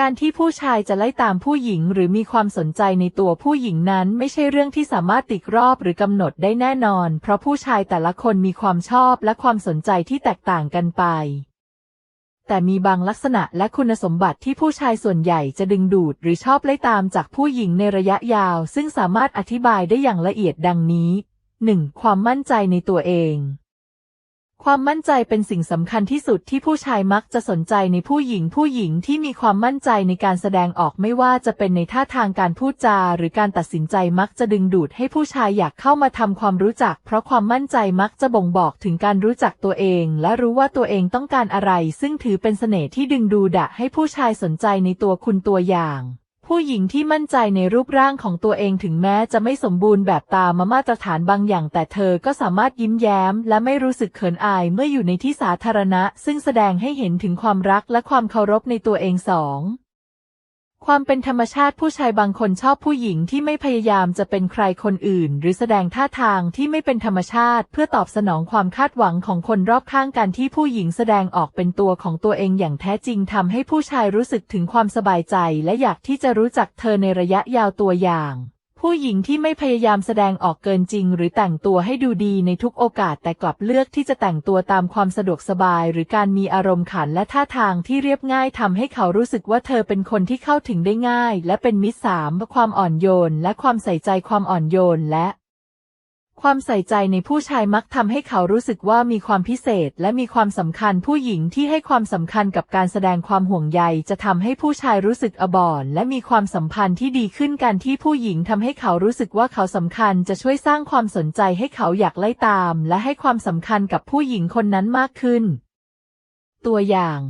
การที่ผู้ชายจะไล่ตามผู้หญิงหรือมีความสนใจในตัวผู้หญิงนั้นไม่ใช่เรื่องที่สามารถติดรอบหรือกำหนดได้แน่นอน เพราะผู้ชายแต่ละคนมีความชอบและความสนใจที่แตกต่างกันไป แต่มีบางลักษณะและคุณสมบัติที่ผู้ชายส่วนใหญ่จะดึงดูดหรือชอบไล่ตามจากผู้หญิงในระยะยาว ซึ่งสามารถอธิบายได้อย่างละเอียดดังนี้ 1. ความมั่นใจในตัวเอง ความมั่นใจเป็นสิ่งสำคัญที่สุดที่ผู้ชายมักจะสนใจในผู้หญิงผู้หญิงที่มีความมั่นใจในการแสดงออกไม่ว่าจะเป็นในท่าทางการพูดจาหรือการตัดสินใจมักจะดึงดูดให้ผู้ชายอยากเข้ามาทำความรู้จัก เพราะความมั่นใจมักจะบ่งบอกถึงการรู้จักตัวเอง และรู้ว่าตัวเองต้องการอะไร ซึ่งถือเป็นเสน่ห์ที่ดึงดูดะให้ผู้ชายสนใจในตัวคุณตัวอย่าง ผู้หญิงที่มั่นใจในรูปร่างของตัวเองถึงแม้จะไม่สมบูรณ์แบบตามมาตรฐานบางอย่าง แต่เธอก็สามารถยิ้มแย้ม และไม่รู้สึกเขินอายเมื่ออยู่ในที่สาธารณะ ซึ่งแสดงให้เห็นถึงความรักและความเคารพในตัวเองสอง ความเป็นธรรมชาติผู้ชายบางคนชอบผู้หญิงที่ไม่พยายามจะเป็นใครคนอื่น หรือแสดงท่าทางที่ไม่เป็นธรรมชาติ เพื่อตอบสนองความคาดหวังของคนรอบข้างการที่ผู้หญิงแสดงออกเป็นตัวของตัวเองอย่างแท้จริงทำให้ผู้ชายรู้สึกถึงความสบายใจ และอยากที่จะรู้จักเธอในระยะยาวตัวอย่าง ผู้หญิงที่ไม่พยายามแสดงออกเกินจริง หรือแต่งตัวให้ดูดีในทุกโอกาสแต่กลับเลือกที่จะแต่งตัวตามความสะดวกสบาย หรือการมีอารมณ์ขันและท่าทางที่เรียบง่ายทำให้เขารู้สึกว่าเธอเป็นคนที่เข้าถึงได้ง่าย และเป็นมิตรสามความอ่อนโยน และความใส่ใจความอ่อนโยนและ ความใส่ใจในผู้ชายมักทำให้เขารู้สึกว่ามีความพิเศษและมีความสำคัญผู้หญิงที่ให้ความสำคัญกับการแสดงความห่วงใยจะทำให้ผู้ชายรู้สึกอบอรและมีความสัมพันธ์ที่ดีขึ้นการที่ผู้หญิงทำให้เขารู้สึกว่าเขาสำคัญจะช่วยสร้างความสนใจให้เขาอยากไล่ตาม และให้ความสำคัญกับผู้หญิงคนนั้นมากขึ้น ตัวอย่าง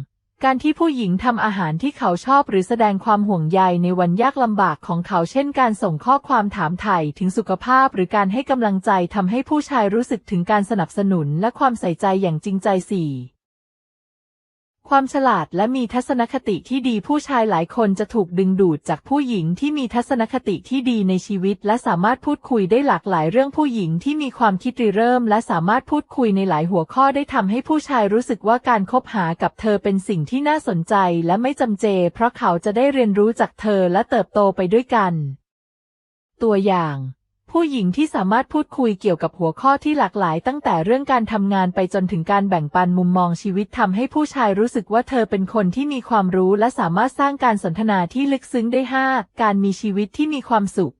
การที่ผู้หญิงทำอาหารที่เขาชอบหรือแสดงความห่วงใยในวันยากลำบากของเขาเช่นการส่งข้อความถามไถ่ถึงสุขภาพ หรือการให้กำลังใจทำให้ผู้ชายรู้สึกถึงการสนับสนุนและความใส่ใจอย่างจริงใจสี่ ความฉลาดและมีทัศนคติที่ดีผู้ชายหลายคนจะถูกดึงดูดจากผู้หญิงที่มีทัศนคติที่ดีในชีวิต และสามารถพูดคุยได้หลากหลายเรื่องผู้หญิงที่มีความคิดริเริ่ม และสามารถพูดคุยในหลายหัวข้อได้ทำให้ผู้ชายรู้สึกว่าการคบหากับเธอเป็นสิ่งที่น่าสนใจและไม่จำเจ เพราะเขาจะได้เรียนรู้จากเธอและเติบโตไปด้วยกัน ตัวอย่าง ผู้หญิงที่สามารถพูดคุยเกี่ยวกับหัวข้อที่หลากหลาย ตั้งแต่เรื่องการทำงานไปจนถึงการแบ่งปันมุมมองชีวิตทำให้ผู้ชายรู้สึกว่าเธอเป็นคนที่มีความรู้และสามารถสร้างการสนทนาที่ลึกซึ้งได้ 5. การมีชีวิตที่มีความสุข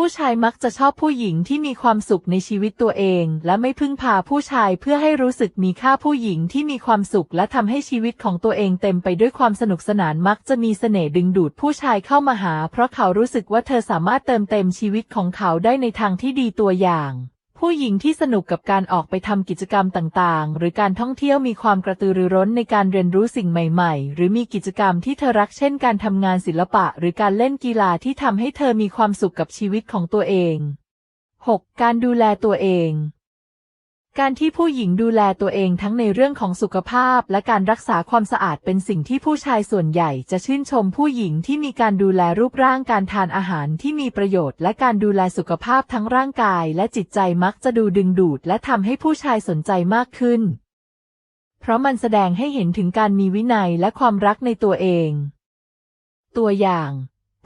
ผู้ชายมักจะชอบผู้หญิงที่มีความสุขในชีวิตตัวเอง และไม่พึ่งพาผู้ชายเพื่อให้รู้สึกมีค่าผู้หญิงที่มีความสุขและทำให้ชีวิตของตัวเองเต็มไปด้วยความสนุกสนานมักจะมีเสน่ห์ดึงดูดผู้ชายเข้ามาหา เพราะเขารู้สึกว่าเธอสามารถเติมเต็มชีวิตของเขาได้ในทางที่ดีตัวอย่าง ผู้หญิงที่สนุกกับการออกไปทำกิจกรรมต่างๆ หรือการท่องเที่ยวมีความกระตือรือร้นในการเรียนรู้สิ่งใหม่ ๆ หรือมีกิจกรรมที่เธอรักเช่นการทำงานศิลปะ หรือการเล่นกีฬาที่ทำให้เธอมีความสุขกับชีวิตของตัวเอง 6. การดูแลตัวเอง การที่ผู้หญิงดูแลตัวเองทั้งในเรื่องของสุขภาพและการรักษาความสะอาดเป็นสิ่งที่ผู้ชายส่วนใหญ่จะชื่นชมผู้หญิงที่มีการดูแลรูปร่างการทานอาหารที่มีประโยชน์และการดูแลสุขภาพทั้งร่างกายและจิตใจมักจะดูดึงดูดและทำให้ผู้ชายสนใจมากขึ้น เพราะมันแสดงให้เห็นถึงการมีวินัยและความรักในตัวเอง ตัวอย่าง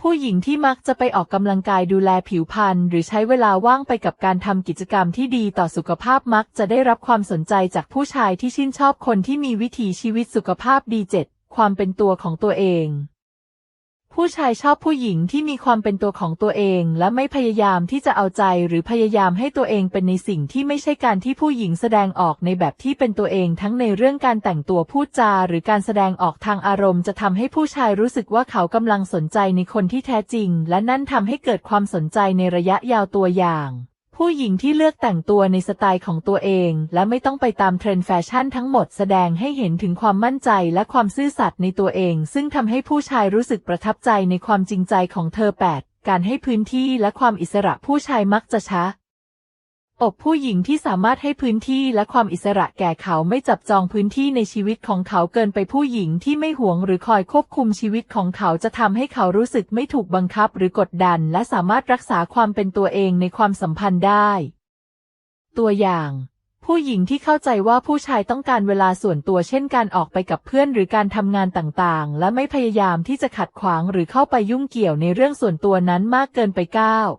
ผู้หญิงที่มักจะไปออกกำลังกายดูแลผิวพรรณหรือใช้เวลาว่างไปกับการทำกิจกรรมที่ดีต่อสุขภาพมักจะได้รับความสนใจจากผู้ชายที่ชื่นชอบคนที่มีวิถีชีวิตสุขภาพดีเจ็ดความเป็นตัวของตัวเอง ผู้ชายชอบผู้หญิงที่มีความเป็นตัวของตัวเอง และไม่พยายามที่จะเอาใจหรือพยายามให้ตัวเองเป็นในสิ่งที่ไม่ใช่การที่ผู้หญิงแสดงออกในแบบที่เป็นตัวเองทั้งในเรื่องการแต่งตัวพูดจา หรือการแสดงออกทางอารมณ์จะทำให้ผู้ชายรู้สึกว่าเขากำลังสนใจในคนที่แท้จริง และนั่นทำให้เกิดความสนใจในระยะยาวตัวอย่าง ผู้หญิงที่เลือกแต่งตัวในสไตล์ของตัวเอง และไม่ต้องไปตามเทรนด์แฟชั่นทั้งหมดแสดงให้เห็นถึงความมั่นใจและความซื่อสัตย์ในตัวเอง ซึ่งทำให้ผู้ชายรู้สึกประทับใจในความจริงใจของเธอ 8. การให้พื้นที่และความอิสระผู้ชายมักจะช้า อกผู้หญิงที่สามารถให้พื้นที่และความอิสระแก่เขาไม่จับจองพื้นที่ในชีวิตของเขาเกินไปผู้หญิงที่ไม่หวงหรือคอยควบคุมชีวิตของเขาจะทำให้เขารู้สึกไม่ถูกบังคับหรือกดดัน และสามารถรักษาความเป็นตัวเองในความสัมพันธ์ได้ ตัวอย่างผผู้หญิงที่เข้าใจว่าผู้ชายต้องการเวลาส่วนตัวเช่นการออกไปกับเพื่อนหรือการทำงานต่างๆ และไม่พยายามที่จะขัดขวางหรือเข้าไปยุ่งเกี่ยวในเรื่องส่วนตัวนั้นมากเกินไปก้าว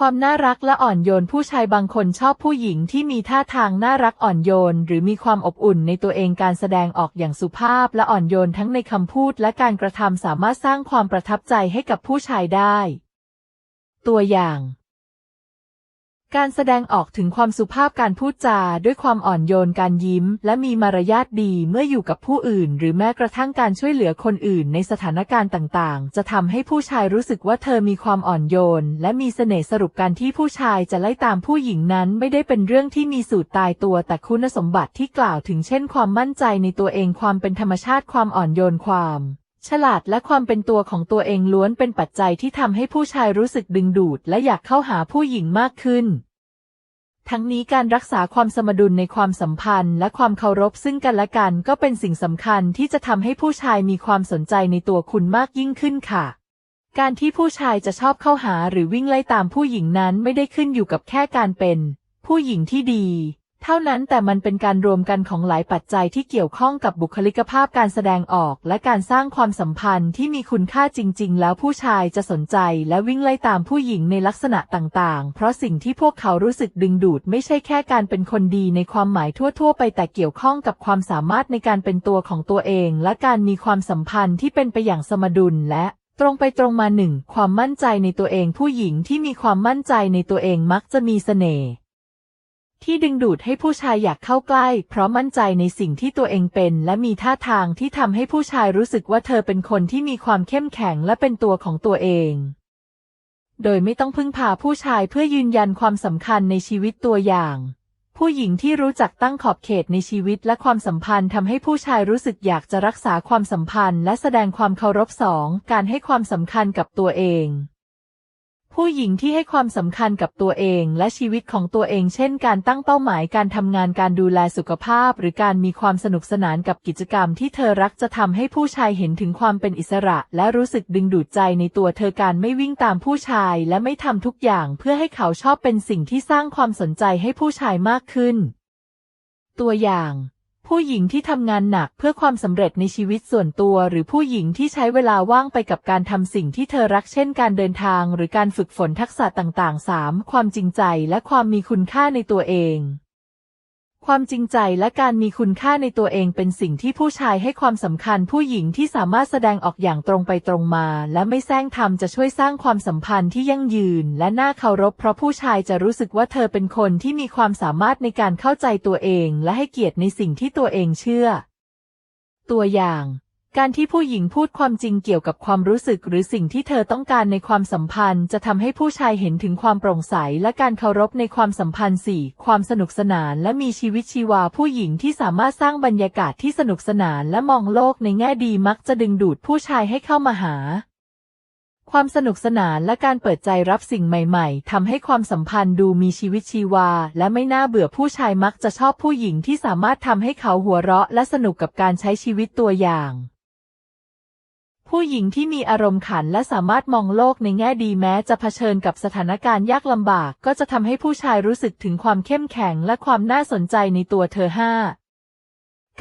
ความน่ารักและอ่อนโยนผู้ชายบางคนชอบผู้หญิงที่มีท่าทางน่ารักอ่อนโยน หรือมีความอบอุ่นในตัวเองการแสดงออกอย่างสุภาพและอ่อนโยนทั้งในคำพูดและการกระทำสามารถสร้างความประทับใจให้กับผู้ชายได้ ตัวอย่าง การแสดงออกถึงความสุภาพการพูดจาด้วยความอ่อนโยนการยิ้ม และมีมารยาทดีเมื่ออยู่กับผู้อื่น หรือแม้กระทั่งการช่วยเหลือคนอื่นในสถานการณ์ต่างๆ จะทำให้ผู้ชายรู้สึกว่าเธอมีความอ่อนโยน และมีเสน่ห์สรุปการที่ผู้ชายจะไล่ตามผู้หญิงนั้น ไม่ได้เป็นเรื่องที่มีสูตรตายตัว แต่คุณสมบัติที่กล่าวถึงเช่น ความมั่นใจในตัวเองความเป็นธรรมชาติความอ่อนโยนความ ฉลาดและความเป็นตัวของตัวเองล้วนเป็นปัจจัยที่ทำให้ผู้ชายรู้สึกดึงดูดและอยากเข้าหาผู้หญิงมากขึ้น ทั้งนี้การรักษาความสมดุลในความสัมพันธ์ และความเคารพซึ่งกันและกันก็เป็นสิ่งสำคัญที่จะทำให้ผู้ชายมีความสนใจในตัวคุณมากยิ่งขึ้นค่ะ การที่ผู้ชายจะชอบเข้าหาหรือวิ่งไล่ตามผู้หญิงนั้นไม่ได้ขึ้นอยู่กับแค่การเป็น ผู้หญิงที่ดี เท่านั้นแต่มันเป็นการรวมกันของหลายปัจจัยที่เกี่ยวข้องกับบุคลิกภาพการแสดงออกและการสร้างความสัมพันธ์ที่มีคุณค่าจริง ๆ แล้วผู้ชายจะสนใจและวิ่งไล่ตามผู้หญิงในลักษณะต่าง ๆ เพราะสิ่งที่พวกเขารู้สึกดึงดูดไม่ใช่แค่การเป็นคนดีในความหมายทั่ว ๆ ไปแต่เกี่ยวข้องกับความสามารถในการเป็นตัวของตัวเอง และการมีความสัมพันธ์ที่เป็นไปอย่างสมดุลและตรงไปตรงมาหนึ่งความมั่นใจในตัวเองผู้หญิงที่มีความมั่นใจในตัวเองมักจะมีเสน่ห์ ที่ดึงดูดให้ผู้ชายอยากเข้าใกล้ เพราะมั่นใจในสิ่งที่ตัวเองเป็น และมีท่าทางที่ทำให้ผู้ชายรู้สึกว่าเธอเป็นคนที่มีความเข้มแข็งและเป็นตัวของตัวเอง โดยไม่ต้องพึ่งพาผู้ชายเพื่อยืนยันความสำคัญในชีวิตตัวอย่าง ผู้หญิงที่รู้จักตั้งขอบเขตในชีวิตและความสัมพันธ์ทำให้ผู้ชายรู้สึกอยากจะรักษาความสัมพันธ์ และแสดงความเคารพสองการให้ความสำคัญกับตัวเอง ผู้หญิงที่ให้ความสำคัญกับตัวเองและชีวิตของตัวเอง เช่น การตั้งเป้าหมายการทำงานการดูแลสุขภาพ หรือการมีความสนุกสนานกับกิจกรรมที่เธอรักจะทำให้ผู้ชายเห็นถึงความเป็นอิสระ และรู้สึกดึงดูดใจในตัวเธอการไม่วิ่งตามผู้ชาย และไม่ทำทุกอย่างเพื่อให้เขาชอบเป็นสิ่งที่สร้างความสนใจให้ผู้ชายมากขึ้น ตัวอย่าง ผู้หญิงที่ทำงานหนักเพื่อความสำเร็จในชีวิตส่วนตัว หรือผู้หญิงที่ใช้เวลาว่างไปกับการทำสิ่งที่เธอรักเช่นการเดินทางหรือการฝึกฝนทักษะต่างๆ 3. ความจริงใจและความมีคุณค่าในตัวเอง ความจริงใจและการมีคุณค่าในตัวเองเป็นสิ่งที่ผู้ชายให้ความสำคัญผู้หญิงที่สามารถแสดงออกอย่างตรงไปตรงมา และไม่แซงทำจะช่วยสร้างความสัมพันธ์ที่ยั่งยืน และน่าเคารพ เพราะผู้ชายจะรู้สึกว่าเธอเป็นคนที่มีความสามารถในการเข้าใจตัวเอง และให้เกียรติในสิ่งที่ตัวเองเชื่อ ตัวอย่าง การที่ผู้หญิงพูดความจริงเกี่ยวกับความรู้สึกหรือสิ่งที่เธอต้องการในความสัมพันธ์ จะทำให้ผู้ชายเห็นถึงความโปร่งใสและการเคารพในความสัมพันธ์สี่ความสนุกสนานและมีชีวิตชีวาผู้หญิงที่สามารถสร้างบรรยากาศที่สนุกสนานและมองโลกในแง่ดีมักจะดึงดูดผู้ชายให้เข้ามาหา ความสนุกสนานและการเปิดใจรับสิ่งใหม่ๆทำให้ความสัมพันธ์ดูมีชีวิตชีวา และไม่น่าเบื่อผู้ชายมักจะชอบผู้หญิงที่สามารถทำให้เขาหัวเราะ และสนุกกับการใช้ชีวิตตัวอย่าง ผู้หญิงที่มีอารมณ์ขันและสามารถมองโลกในแง่ดีแม้จะเผชิญกับสถานการณ์ยากลำบาก ก็จะทำให้ผู้ชายรู้สึกถึงความเข้มแข็งและความน่าสนใจในตัวเธอห้า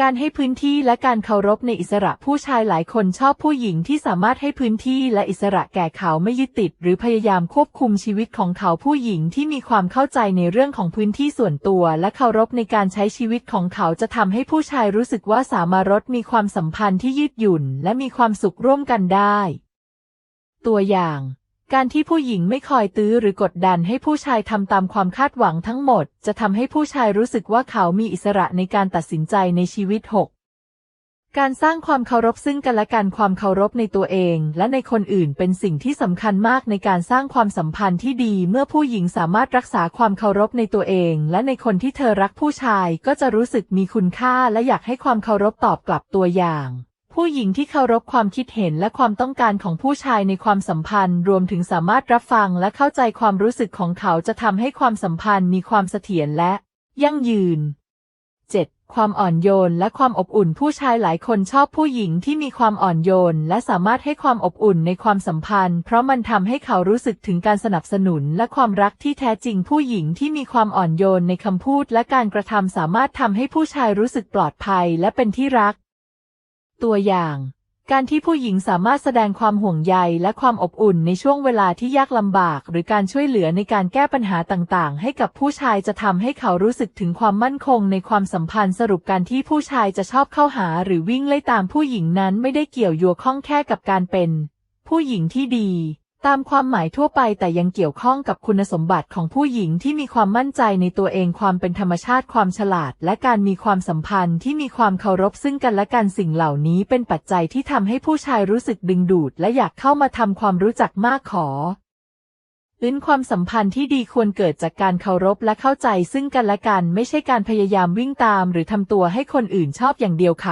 การให้พื้นที่และการเคารพในอิสระผู้ชายหลายคนชอบผู้หญิงที่สามารถให้พื้นที่และอิสระแก่เขาไม่ยึดติด หรือพยายามควบคุมชีวิตของเขาผู้หญิงที่มีความเข้าใจในเรื่องของพื้นที่ส่วนตัว และเคารพในการใช้ชีวิตของเขาจะทำให้ผู้ชายรู้สึกว่าสามารถมีความสัมพันธ์ที่ยืดหยุ่น และมีความสุขร่วมกันได้ ตัวอย่าง การที่ผู้หญิงไม่คอยตื้อหรือกดดันให้ผู้ชายทำตามความคาดหวังทั้งหมด จะทำให้ผู้ชายรู้สึกว่าเขามีอิสระในการตัดสินใจในชีวิต 6 การสร้างความเคารพซึ่งกันและกันความเคารพในตัวเอง และในคนอื่นเป็นสิ่งที่สำคัญมากในการสร้างความสัมพันธ์ที่ดี เมื่อผู้หญิงสามารถรักษาความเคารพในตัวเอง และในคนที่เธอรักผู้ชายก็จะรู้สึกมีคุณค่าและอยากให้ความเคารพตอบกลับตัวอย่าง ผู้หญิงที่เคารพความคิดเห็นและความต้องการของผู้ชายในความสัมพันธ์ รวมถึงสามารถรับฟังและเข้าใจความรู้สึกของเขาจะทำให้ความสัมพันธ์มีความเสถียรและ ยั่งยืน 7. ความอ่อนโยนและความอบอุ่นผู้ชายหลายคนชอบผู้หญิงที่มีความอ่อนโยน และสามารถให้ความอบอุ่นในความสัมพันธ์ เพราะมันทำให้เขารู้สึกถึงการสนับสนุนและความรักที่แท้จริงผู้หญิงที่มีความอ่อนโยนในคำพูดและการกระทำสามารถทำให้ผู้ชายรู้สึกปลอดภัย และเป็นที่รัก ตัวอย่าง การที่ผู้หญิงสามารถแสดงความห่วงใยและความอบอุ่นในช่วงเวลาที่ยากลำบาก หรือการช่วยเหลือในการแก้ปัญหาต่างๆ ให้กับผู้ชายจะทำให้เขารู้สึกถึงความมั่นคงในความสัมพันธ์สรุปการที่ผู้ชายจะชอบเข้าหาหรือวิ่งไล่ตามผู้หญิงนั้นไม่ได้เกี่ยวโยงข้องแค่กับการเป็น ผู้หญิงที่ดี ตามความหมายทั่วไปแต่ยังเกี่ยวข้องกับคุณสมบัติของผู้หญิงที่มีความมั่นใจในตัวเองความเป็นธรรมชาติความฉลาด และการมีความสัมพันธ์ที่มีความเคารพซึ่งกันและกันสิ่งเหล่านี้เป็นปัจจัยที่ทำให้ผู้ชายรู้สึกดึงดูด และอยากเข้ามาทำความรู้จักมากขอลิ้นความสัมพันธ์ที่ดีควรเกิดจากการเคารพและเข้าใจซึ่งกันและกัน ไม่ใช่การพยายามวิ่งตาม หรือทำตัวให้คนอื่นชอบอย่างเดียวค่ะ